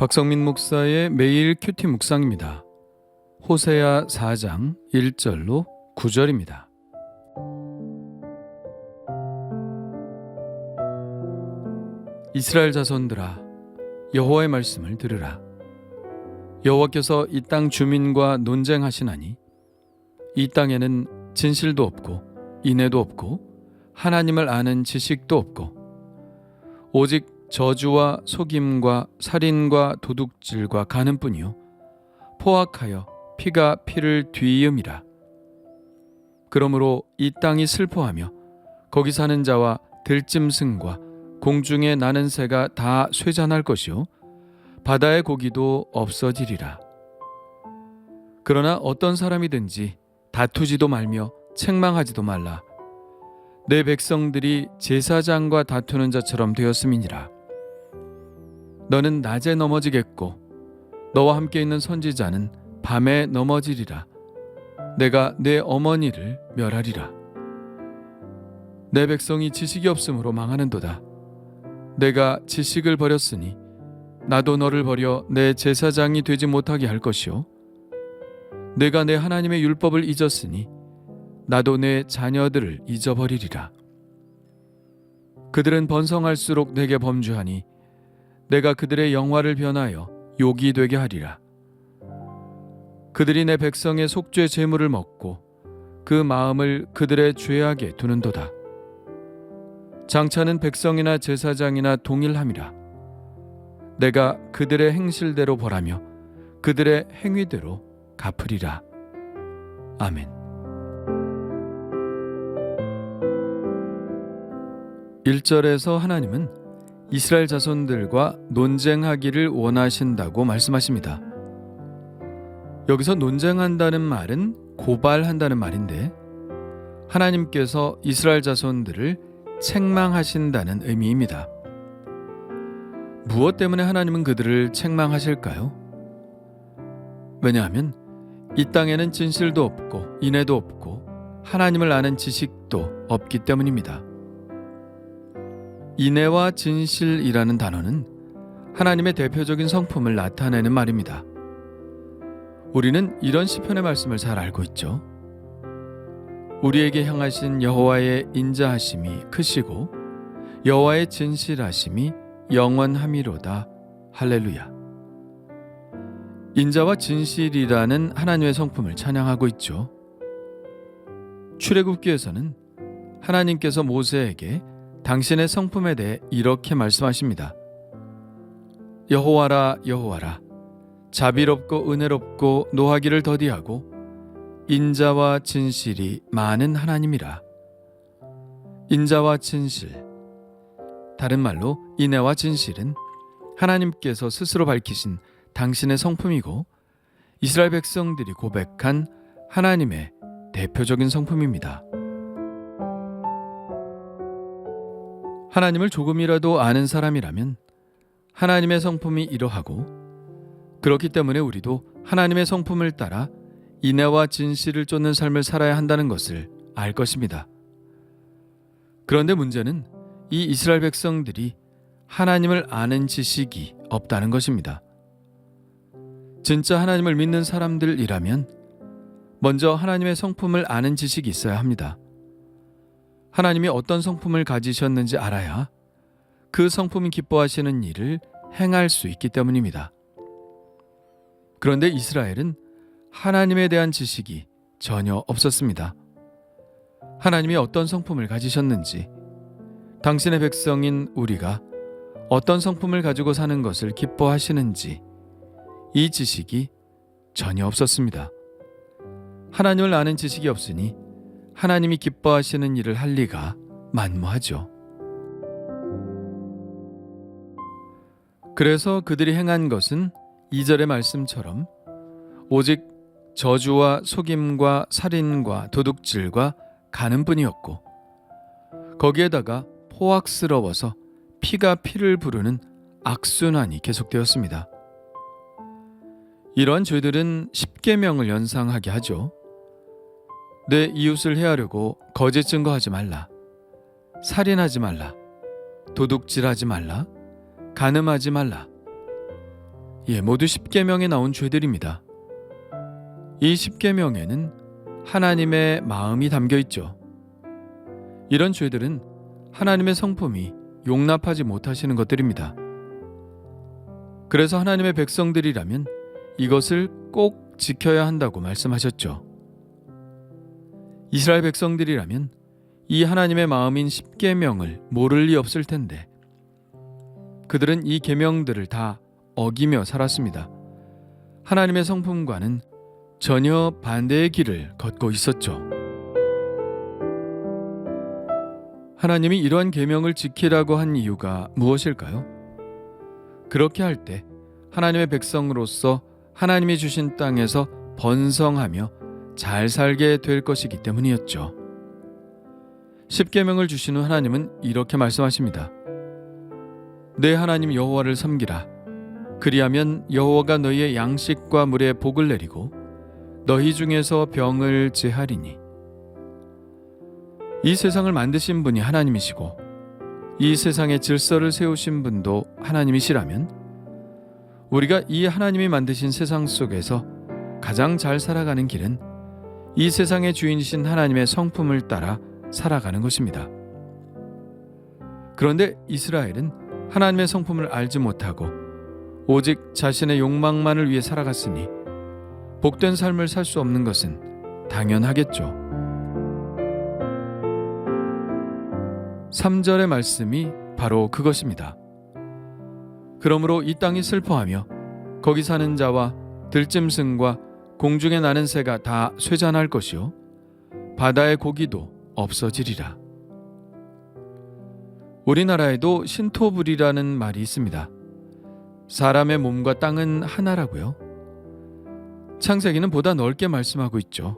박성민 목사의 매일 큐티 묵상입니다. 호세아 4장 1절로 9절입니다. 이스라엘 자손들아 여호와의 말씀을 들으라. 여호와께서 이 땅 주민과 논쟁하시나니 이 땅에는 진실도 없고 인애도 없고 하나님을 아는 지식도 없고 오직 저주와 속임과 살인과 도둑질과 가는뿐이요. 포악하여 피가 피를 뒤이음이라. 그러므로 이 땅이 슬퍼하며 거기 사는 자와 들짐승과 공중에 나는 새가 다 쇠잔할 것이요. 바다의 고기도 없어지리라. 그러나 어떤 사람이든지 다투지도 말며 책망하지도 말라. 내 백성들이 제사장과 다투는 자처럼 되었음이니라 너는 낮에 넘어지겠고 너와 함께 있는 선지자는 밤에 넘어지리라. 내가 내 어머니를 멸하리라. 내 백성이 지식이 없으므로 망하는도다. 내가 지식을 버렸으니 나도 너를 버려 내 제사장이 되지 못하게 할 것이요 내가 내 하나님의 율법을 잊었으니 나도 내 자녀들을 잊어버리리라. 그들은 번성할수록 내게 범죄하니 내가 그들의 영화를 변하여 욕이 되게 하리라. 그들이 내 백성의 속죄 제물을 먹고 그 마음을 그들의 죄악에 두는도다. 장차는 백성이나 제사장이나 동일함이라. 내가 그들의 행실대로 벌하며 그들의 행위대로 갚으리라. 아멘. 1절에서 하나님은 이스라엘 자손들과 논쟁하기를 원하신다고 말씀하십니다. 여기서 논쟁한다는 말은 고발한다는 말인데 하나님께서 이스라엘 자손들을 책망하신다는 의미입니다. 무엇 때문에 하나님은 그들을 책망하실까요? 왜냐하면 이 땅에는 진실도 없고 인애도 없고 하나님을 아는 지식도 없기 때문입니다. 인애와 진실이라는 단어는 하나님의 대표적인 성품을 나타내는 말입니다. 우리는 이런 시편의 말씀을 잘 알고 있죠. 우리에게 향하신 여호와의 인자하심이 크시고 여호와의 진실하심이 영원함이로다. 할렐루야. 인자와 진실이라는 하나님의 성품을 찬양하고 있죠. 출애굽기에서는 하나님께서 모세에게 당신의 성품에 대해 이렇게 말씀하십니다. 여호와라 여호와라 자비롭고 은혜롭고 노하기를 더디하고 인자와 진실이 많은 하나님이라. 인자와 진실 다른 말로 인애와 진실은 하나님께서 스스로 밝히신 당신의 성품이고 이스라엘 백성들이 고백한 하나님의 대표적인 성품입니다. 하나님을 조금이라도 아는 사람이라면 하나님의 성품이 이러하고 그렇기 때문에 우리도 하나님의 성품을 따라 인애와 진실을 쫓는 삶을 살아야 한다는 것을 알 것입니다. 그런데 문제는 이 이스라엘 백성들이 하나님을 아는 지식이 없다는 것입니다. 진짜 하나님을 믿는 사람들이라면 먼저 하나님의 성품을 아는 지식이 있어야 합니다. 하나님이 어떤 성품을 가지셨는지 알아야 그 성품이 기뻐하시는 일을 행할 수 있기 때문입니다. 그런데 이스라엘은 하나님에 대한 지식이 전혀 없었습니다. 하나님이 어떤 성품을 가지셨는지, 당신의 백성인 우리가 어떤 성품을 가지고 사는 것을 기뻐하시는지, 이 지식이 전혀 없었습니다. 하나님을 아는 지식이 없으니 하나님이 기뻐하시는 일을 할 리가 만무하죠. 그래서 그들이 행한 것은 2절의 말씀처럼 오직 저주와 속임과 살인과 도둑질과 가는 뿐이었고 거기에다가 포악스러워서 피가 피를 부르는 악순환이 계속되었습니다. 이러한 죄들은 십계명을 연상하게 하죠. 내 이웃을 해하려고 거짓 증거하지 말라. 살인하지 말라. 도둑질하지 말라. 간음하지 말라. 예, 모두 10계명에 나온 죄들입니다. 이 10계명에는 하나님의 마음이 담겨 있죠. 이런 죄들은 하나님의 성품이 용납하지 못하시는 것들입니다. 그래서 하나님의 백성들이라면 이것을 꼭 지켜야 한다고 말씀하셨죠. 이스라엘 백성들이라면 이 하나님의 마음인 10계명을 모를 리 없을 텐데 그들은 이 계명들을 다 어기며 살았습니다. 하나님의 성품과는 전혀 반대의 길을 걷고 있었죠. 하나님이 이러한 계명을 지키라고 한 이유가 무엇일까요? 그렇게 할 때 하나님의 백성으로서 하나님이 주신 땅에서 번성하며 잘 살게 될 것이기 때문이었죠. 십계명을 주신 후 하나님은 이렇게 말씀하십니다. 내 하나님 여호와를 섬기라. 그리하면 여호와가 너희의 양식과 물에 복을 내리고 너희 중에서 병을 제하리니 이 세상을 만드신 분이 하나님이시고 이 세상의 질서를 세우신 분도 하나님이시라면 우리가 이 하나님이 만드신 세상 속에서 가장 잘 살아가는 길은 이 세상의 주인이신 하나님의 성품을 따라 살아가는 것입니다. 그런데 이스라엘은 하나님의 성품을 알지 못하고 오직 자신의 욕망만을 위해 살아갔으니 복된 삶을 살 수 없는 것은 당연하겠죠. 3절의 말씀이 바로 그것입니다. 그러므로 이 땅이 슬퍼하며 거기 사는 자와 들짐승과 공중에 나는 새가 다 쇠잔할 것이요 바다의 고기도 없어지리라. 우리나라에도 신토불이라는 말이 있습니다. 사람의 몸과 땅은 하나라고요. 창세기는 보다 넓게 말씀하고 있죠.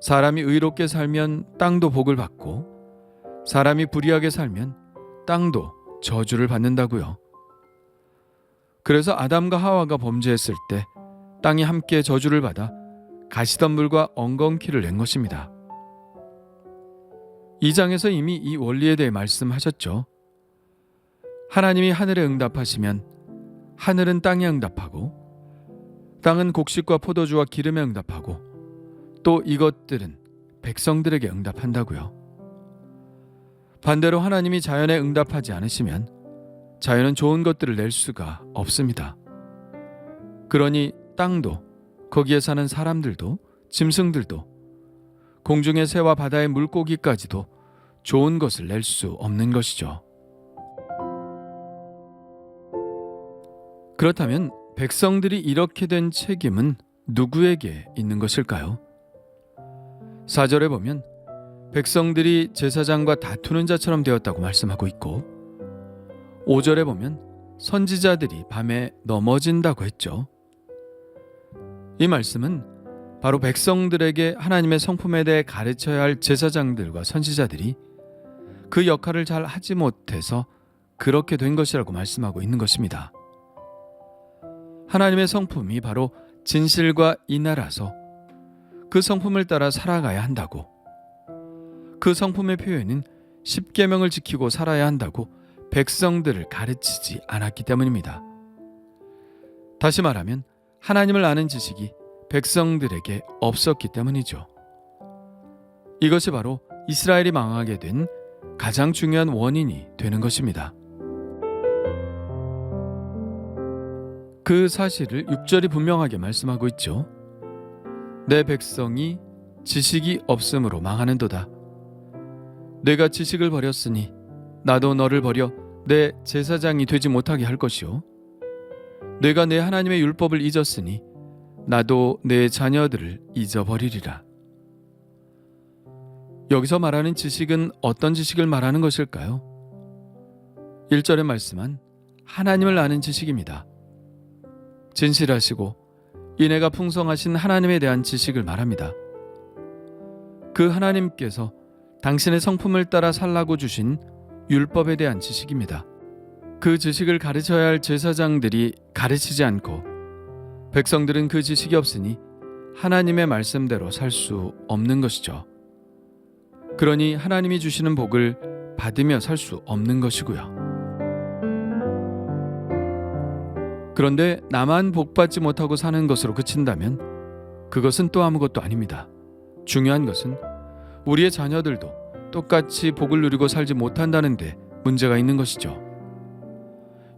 사람이 의롭게 살면 땅도 복을 받고 사람이 불의하게 살면 땅도 저주를 받는다고요. 그래서 아담과 하와가 범죄했을 때 땅이 함께 저주를 받아 가시덤불과 엉겅퀴를 낸 것입니다. 이 장에서 이미 이 원리에 대해 말씀하셨죠. 하나님이 하늘에 응답하시면 하늘은 땅에 응답하고 땅은 곡식과 포도주와 기름에 응답하고 또 이것들은 백성들에게 응답한다고요. 반대로 하나님이 자연에 응답하지 않으시면 자연은 좋은 것들을 낼 수가 없습니다. 그러니 땅도 거기에 사는 사람들도 짐승들도 공중의 새와 바다의 물고기까지도 좋은 것을 낼 수 없는 것이죠. 그렇다면 백성들이 이렇게 된 책임은 누구에게 있는 것일까요? 4절에 보면 백성들이 제사장과 다투는 자처럼 되었다고 말씀하고 있고 5절에 보면 선지자들이 밤에 넘어진다고 했죠. 이 말씀은 바로 백성들에게 하나님의 성품에 대해 가르쳐야 할 제사장들과 선지자들이 그 역할을 잘 하지 못해서 그렇게 된 것이라고 말씀하고 있는 것입니다. 하나님의 성품이 바로 진실과 인하라서 그 성품을 따라 살아가야 한다고 그 성품의 표현은 십계명을 지키고 살아야 한다고 백성들을 가르치지 않았기 때문입니다. 다시 말하면 하나님을 아는 지식이 백성들에게 없었기 때문이죠. 이것이 바로 이스라엘이 망하게 된 가장 중요한 원인이 되는 것입니다. 그 사실을 6절이 분명하게 말씀하고 있죠. 내 백성이 지식이 없으므로 망하는도다. 내가 지식을 버렸으니 나도 너를 버려 내 제사장이 되지 못하게 할 것이요. 내가 내 하나님의 율법을 잊었으니 나도 내 자녀들을 잊어버리리라. 여기서 말하는 지식은 어떤 지식을 말하는 것일까요? 1절의 말씀은 하나님을 아는 지식입니다. 진실하시고 인애가 풍성하신 하나님에 대한 지식을 말합니다. 그 하나님께서 당신의 성품을 따라 살라고 주신 율법에 대한 지식입니다. 그 지식을 가르쳐야 할 제사장들이 가르치지 않고 백성들은 그 지식이 없으니 하나님의 말씀대로 살 수 없는 것이죠. 그러니 하나님이 주시는 복을 받으며 살 수 없는 것이고요. 그런데 나만 복받지 못하고 사는 것으로 그친다면 그것은 또 아무것도 아닙니다. 중요한 것은 우리의 자녀들도 똑같이 복을 누리고 살지 못한다는데 문제가 있는 것이죠.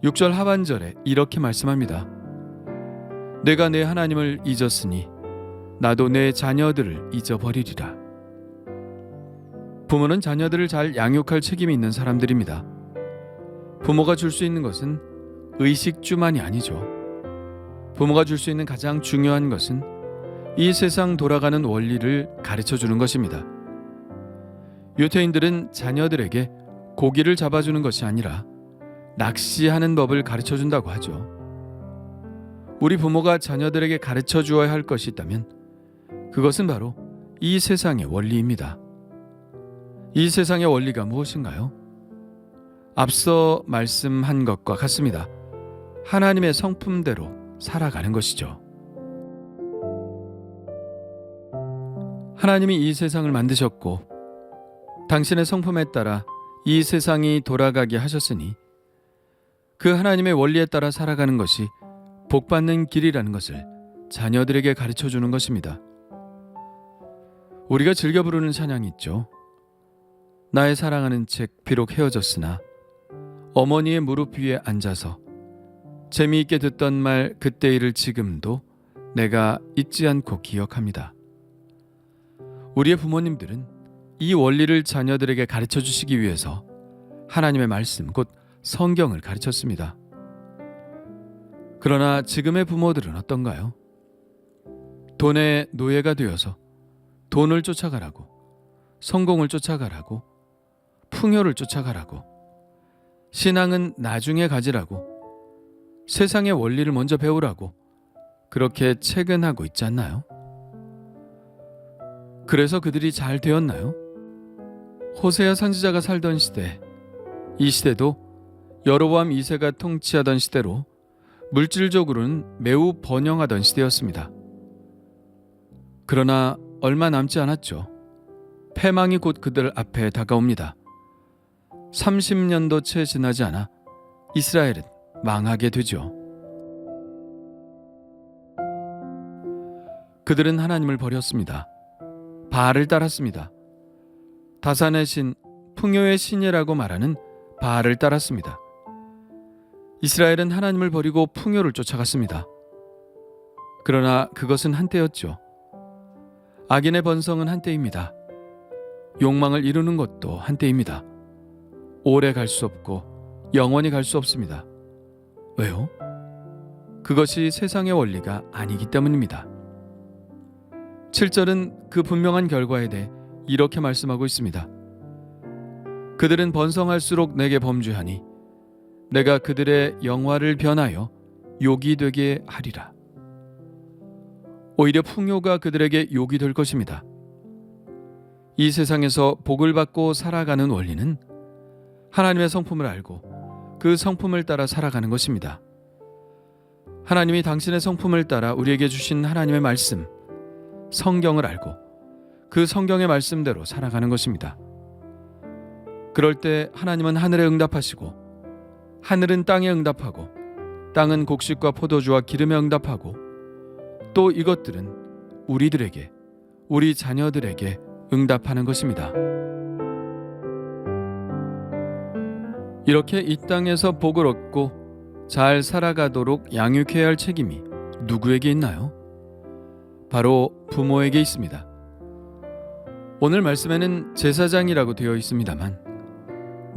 6절 하반절에 이렇게 말씀합니다. 내가 내 하나님을 잊었으니 나도 내 자녀들을 잊어버리리라. 부모는 자녀들을 잘 양육할 책임이 있는 사람들입니다. 부모가 줄 수 있는 것은 의식주만이 아니죠. 부모가 줄 수 있는 가장 중요한 것은 이 세상 돌아가는 원리를 가르쳐 주는 것입니다. 유태인들은 자녀들에게 고기를 잡아주는 것이 아니라 낚시하는 법을 가르쳐 준다고 하죠. 우리 부모가 자녀들에게 가르쳐 주어야 할 것이 있다면 그것은 바로 이 세상의 원리입니다. 이 세상의 원리가 무엇인가요? 앞서 말씀한 것과 같습니다. 하나님의 성품대로 살아가는 것이죠. 하나님이 이 세상을 만드셨고 당신의 성품에 따라 이 세상이 돌아가게 하셨으니 그 하나님의 원리에 따라 살아가는 것이 복받는 길이라는 것을 자녀들에게 가르쳐 주는 것입니다. 우리가 즐겨 부르는 찬양이 있죠. 나의 사랑하는 책 비록 헤어졌으나 어머니의 무릎 위에 앉아서 재미있게 듣던 말 그때 일을 지금도 내가 잊지 않고 기억합니다. 우리의 부모님들은 이 원리를 자녀들에게 가르쳐 주시기 위해서 하나님의 말씀 곧 성경을 가르쳤습니다. 그러나 지금의 부모들은 어떤가요? 돈의 노예가 되어서 돈을 쫓아가라고, 성공을 쫓아가라고, 풍요를 쫓아가라고, 신앙은 나중에 가지라고, 세상의 원리를 먼저 배우라고, 그렇게 채근하고 있지 않나요? 그래서 그들이 잘 되었나요? 호세아 선지자가 살던 시대, 이 시대도 여로보암 2세가 통치하던 시대로 물질적으로는 매우 번영하던 시대였습니다. 그러나 얼마 남지 않았죠. 패망이 곧 그들 앞에 다가옵니다. 30년도 채 지나지 않아 이스라엘은 망하게 되죠. 그들은 하나님을 버렸습니다. 바알을 따랐습니다. 다산의 신, 풍요의 신이라고 말하는 바알을 따랐습니다. 이스라엘은 하나님을 버리고 풍요를 쫓아갔습니다. 그러나 그것은 한때였죠. 악인의 번성은 한때입니다. 욕망을 이루는 것도 한때입니다. 오래 갈 수 없고 영원히 갈 수 없습니다. 왜요? 그것이 세상의 원리가 아니기 때문입니다. 7절은 그 분명한 결과에 대해 이렇게 말씀하고 있습니다. 그들은 번성할수록 내게 범죄하니 내가 그들의 영화를 변하여 욕이 되게 하리라. 오히려 풍요가 그들에게 욕이 될 것입니다. 이 세상에서 복을 받고 살아가는 원리는 하나님의 성품을 알고 그 성품을 따라 살아가는 것입니다. 하나님이 당신의 성품을 따라 우리에게 주신 하나님의 말씀, 성경을 알고 그 성경의 말씀대로 살아가는 것입니다. 그럴 때 하나님은 하늘에 응답하시고 하늘은 땅에 응답하고 땅은 곡식과 포도주와 기름에 응답하고 또 이것들은 우리들에게 우리 자녀들에게 응답하는 것입니다. 이렇게 이 땅에서 복을 얻고 잘 살아가도록 양육해야 할 책임이 누구에게 있나요? 바로 부모에게 있습니다. 오늘 말씀에는 제사장이라고 되어 있습니다만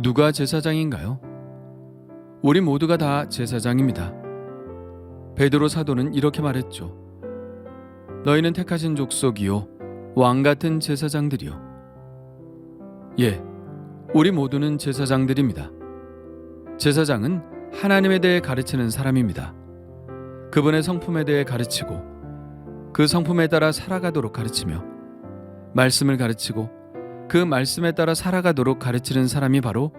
누가 제사장인가요? 우리 모두가 다 제사장입니다. 베드로 사도는 이렇게 말했죠. 너희는 택하신 족속이요 왕 같은 제사장들이요. 예, 우리 모두는 제사장들입니다. 제사장은 하나님에 대해 가르치는 사람입니다. 그분의 성품에 대해 가르치고 그 성품에 따라 살아가도록 가르치며 말씀을 가르치고 그 말씀에 따라 살아가도록 가르치는 사람이 바로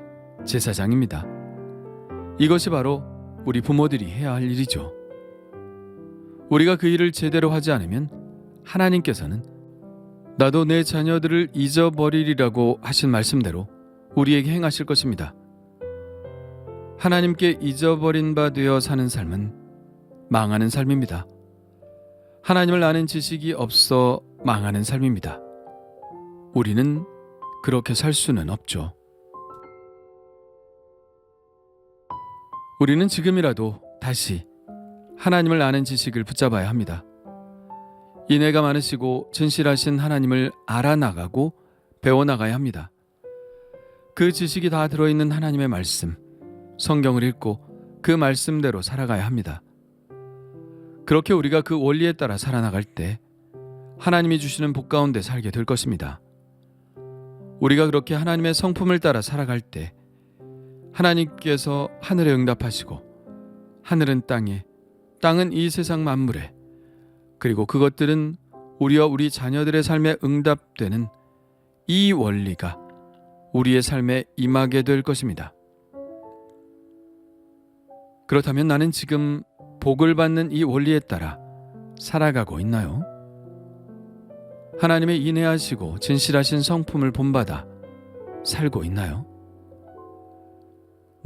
제사장입니다. 이것이 바로 우리 부모들이 해야 할 일이죠. 우리가 그 일을 제대로 하지 않으면 하나님께서는 나도 내 자녀들을 잊어버리리라고 하신 말씀대로 우리에게 행하실 것입니다. 하나님께 잊어버린 바 되어 사는 삶은 망하는 삶입니다. 하나님을 아는 지식이 없어 망하는 삶입니다. 우리는 그렇게 살 수는 없죠. 우리는 지금이라도 다시 하나님을 아는 지식을 붙잡아야 합니다. 인애가 많으시고 진실하신 하나님을 알아나가고 배워나가야 합니다. 그 지식이 다 들어있는 하나님의 말씀, 성경을 읽고 그 말씀대로 살아가야 합니다. 그렇게 우리가 그 원리에 따라 살아나갈 때 하나님이 주시는 복 가운데 살게 될 것입니다. 우리가 그렇게 하나님의 성품을 따라 살아갈 때 하나님께서 하늘에 응답하시고 하늘은 땅에 땅은 이 세상 만물에 그리고 그것들은 우리와 우리 자녀들의 삶에 응답되는 이 원리가 우리의 삶에 임하게 될 것입니다. 그렇다면 나는 지금 복을 받는 이 원리에 따라 살아가고 있나요? 하나님의 인내하시고 진실하신 성품을 본받아 살고 있나요?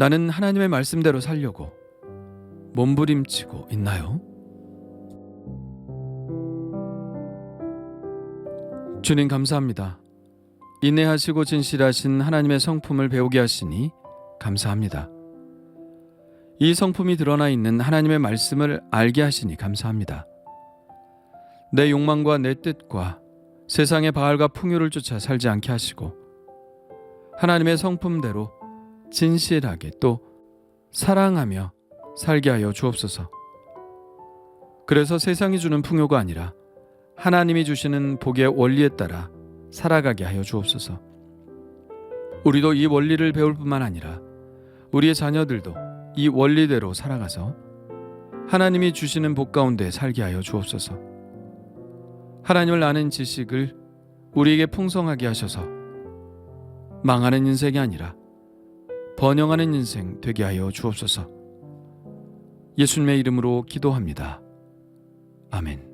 나는 하나님의 말씀대로 살려고 몸부림치고 있나요? 주님 감사합니다. 인내하시고 진실하신 하나님의 성품을 배우게 하시니 감사합니다. 이 성품이 드러나 있는 하나님의 말씀을 알게 하시니 감사합니다. 내 욕망과 내 뜻과 세상의 바알과 풍요를 쫓아 살지 않게 하시고 하나님의 성품대로 진실하게 또 사랑하며 살게 하여 주옵소서. 그래서 세상이 주는 풍요가 아니라 하나님이 주시는 복의 원리에 따라 살아가게 하여 주옵소서. 우리도 이 원리를 배울 뿐만 아니라 우리의 자녀들도 이 원리대로 살아가서 하나님이 주시는 복 가운데 살게 하여 주옵소서. 하나님을 아는 지식을 우리에게 풍성하게 하셔서 망하는 인생이 아니라 번영하는 인생 되게 하여 주옵소서. 예수님의 이름으로 기도합니다. 아멘.